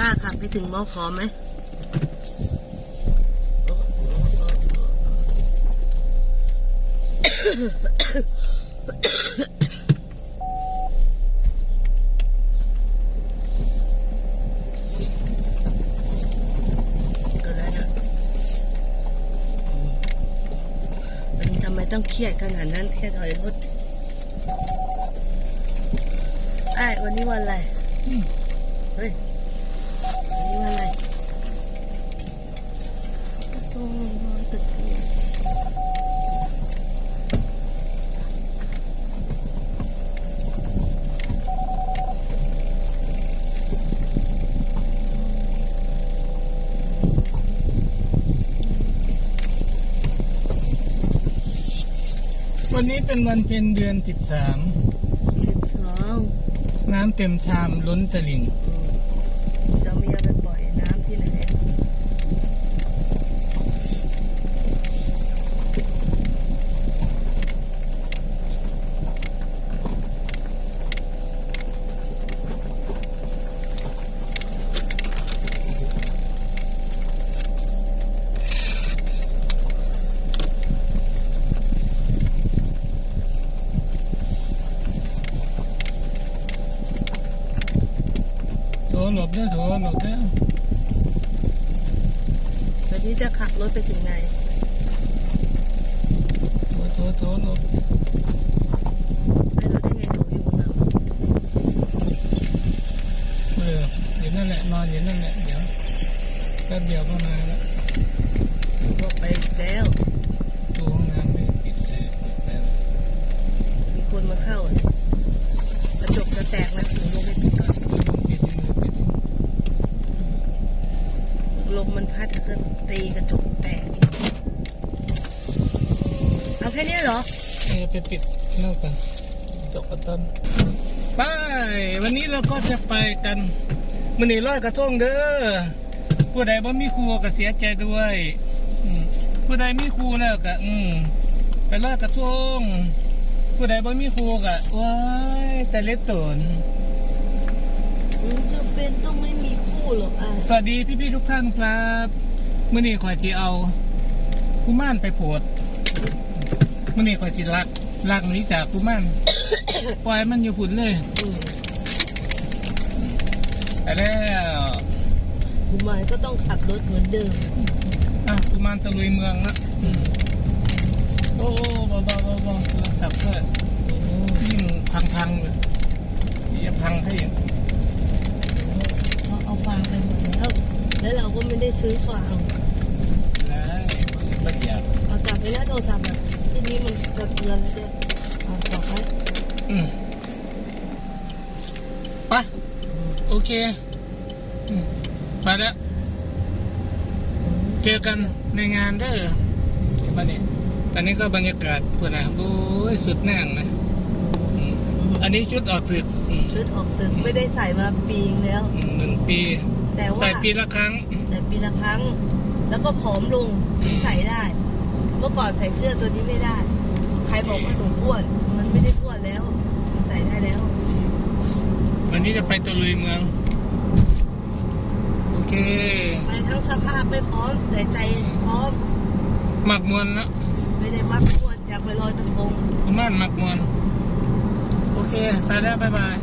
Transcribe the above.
ถึงมอขอไหมก็แล้วนะวันนี้ทำไมต้องเครียดขนาดนั้นแค่ถอยรถไอ้ยวันนี้วันอะไร เฮ้ยวันนี้วันอะไรกระทงลอยกระทง วันนี้เป็นวันเพ็ญเดือนสิบสามสิบสองน้ำเต็มชามล้นตลิ่ง อืมจะไม่เอาไปปล่อยน้ำที่ไหน โถหล บเด้อโถหลบเด้อตอนนี้จะขับรถไปถึงไหนโถโถโถหลบให้เราได้ไงถูกอยู่ข้างหลังเออเดี๋ยวนั่นแหละนอนอยู่นั่นแหละเดี๋ยวแป๊บเดียวก็มาแล้วบอกไปแล้วตัวห้องน้ำไม่ได้ปิดเลยแต่มีคนมาเข้าอะกระจกจะแตกนะถึงลงไปปิดก่อน ปิดไม่ปิด ลมมันพัดก็ตีกระจกแตกเอาแค่นี้เหรอเออไปปิดนอกกันตกกระต้นไปวันนี้เราก็จะไปกันมันนี่ร้อยกระทงเด้อผู้ใดบ่มีครูก็เสียใจด้วยอืมผู้ใดมีครูแล้วก็อืมไปร้อยกระทงผู้ใดบ่มีครูก็ว้ายแต่เล็บตนมัน จะเป็นต้องไม่มีคู่หรอกอะสวัสดีพี่ๆทุกท่านครับมื่อนี้ข่อยจีเอากุมารไปโผดมื่อนี้ข่อยจีลักลักหนีจากกุมารปล่อยมันอยู่ผุนเลยอืมไปแล้วคุณหมายก็ต้องขับรถเหมือนเดิมอะกุมารตะลุยเมืองละอืมโอ้เบาๆเบาๆเบาๆโทรศัพท์ก็อืมยิ่งพังๆเลยนี่จะพังให้อีก เขาเอาฟางไปหมดแล้ว แล้ว เราก็ไม่ได้ซื้อฟางแล้วมันอยากเอากลับไปแล้วโทรศัพท์อะทีนี้มันกระเทือนเลยเนี่ยเอากลับไว้อืมไปอืมโอเคอืมไปแล้ว เจอกันในงานเด้อบ้านนี้ตอนนี้ก็บรรยากาศเพื่อนนะโอ้ยสุดแน่งนะอืมอันนี้ชุดออกศึกอืมชุดออกศึกไม่ได้ใส่มาปีนึงแล้วอืมหนึ่งปี แต่ว่าใส่ปีละครั้ง แต่ปีละครั้ง แล้วก็ผอมลงถึงใส่ได้ เมื่อก่อนใส่เสื้อตัวนี้ไม่ได้ ใครบอกว่าหนูอ้วน มันไม่ได้อ้วนแล้ว มันใส่ได้แล้ว วันนี้จะไปตะลุยเมือง โอเค ไปทั้งสภาพไม่พร้อม แต่ใจพร้อม หมักมวนนะไม่ได้มัดอ้วนอยากไปลอยกระทงคุณม่านหมักมวน โอเค ไปแล้วบ๊ายบาย